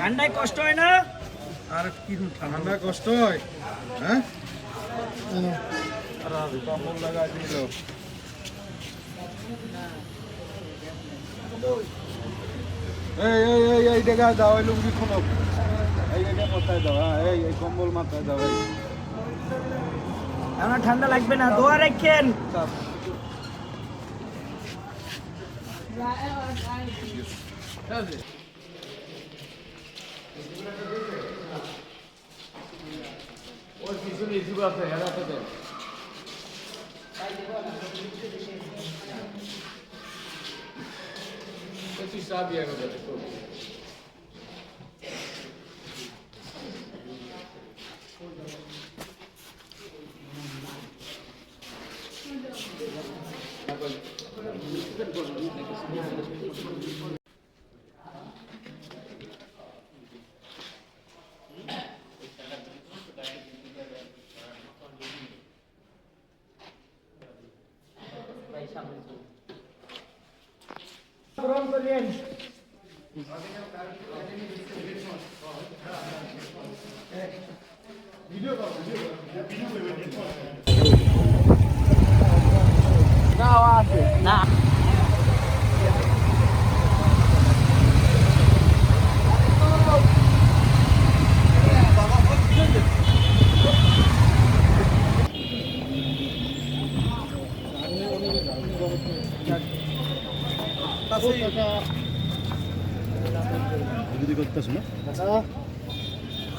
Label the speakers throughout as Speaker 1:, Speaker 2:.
Speaker 1: ঠান্ডায় কষ্ট হয় না?
Speaker 2: আর কি ঠান্ডা কষ্ট হয় হ্যাঁ? কম্বল লাগাই দিল এই এই এই এই জায়গা দাও এই লুঙ্গি খোলো এই এটা মাথায় দাও হ্যাঁ এই এই কম্বল মাথায় দাও এই।
Speaker 1: আমার ঠান্ডা লাগবে না দোয়া রাখেন। sabia cosa le cose. Thank you.
Speaker 2: চাপ।
Speaker 1: গ্রহণ করিয়েন না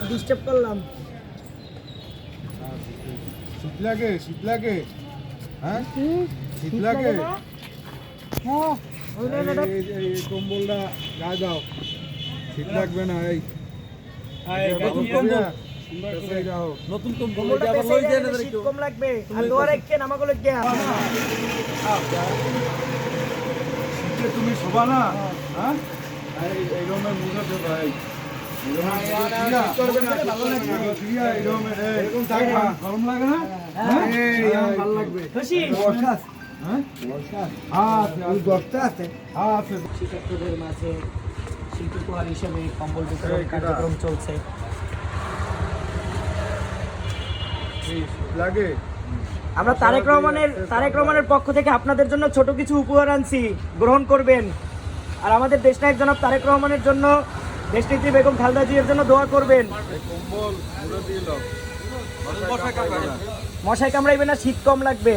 Speaker 1: ডিস্টার্ব করলাম।
Speaker 2: শীত লাগে শীত লাগে। হ্যাঁ? শীত লাগে।
Speaker 1: হ্যাঁ ওই নে, নে, নে।
Speaker 2: এই কম্বলটা গায়ে দাও। শীত লাগবে না এই।
Speaker 1: নতুন
Speaker 2: কম্বল।
Speaker 1: শীত কম লাগবে। আর দোয়া রাখেন আমাকে লোক
Speaker 2: শীতে তুমি শোভা না? হ্যাঁ। এই এই রকমের মুখে তো ভাই। গরম লাগে না? হ্যাঁ? এই, ভালো লাগবে। হ্যাঁ?
Speaker 1: মাঝে হিসেবে কম্বল বিতরণ কার্যক্রম চলছে।
Speaker 2: লাগে।
Speaker 1: আমরা তারেক রহমানের তারেক রহমানের পক্ষ থেকে আপনাদের জন্য ছোট কিছু উপহার আনছি, গ্রহণ করবেন আর আমাদের দেশনায়ক জনাব তারেক রহমানের জন্য দেশনেত্রী বেগম খালদা জিয়ার জন্য দোয়া করবেন। মশাই কামড়াইবে না, শীত কম লাগবে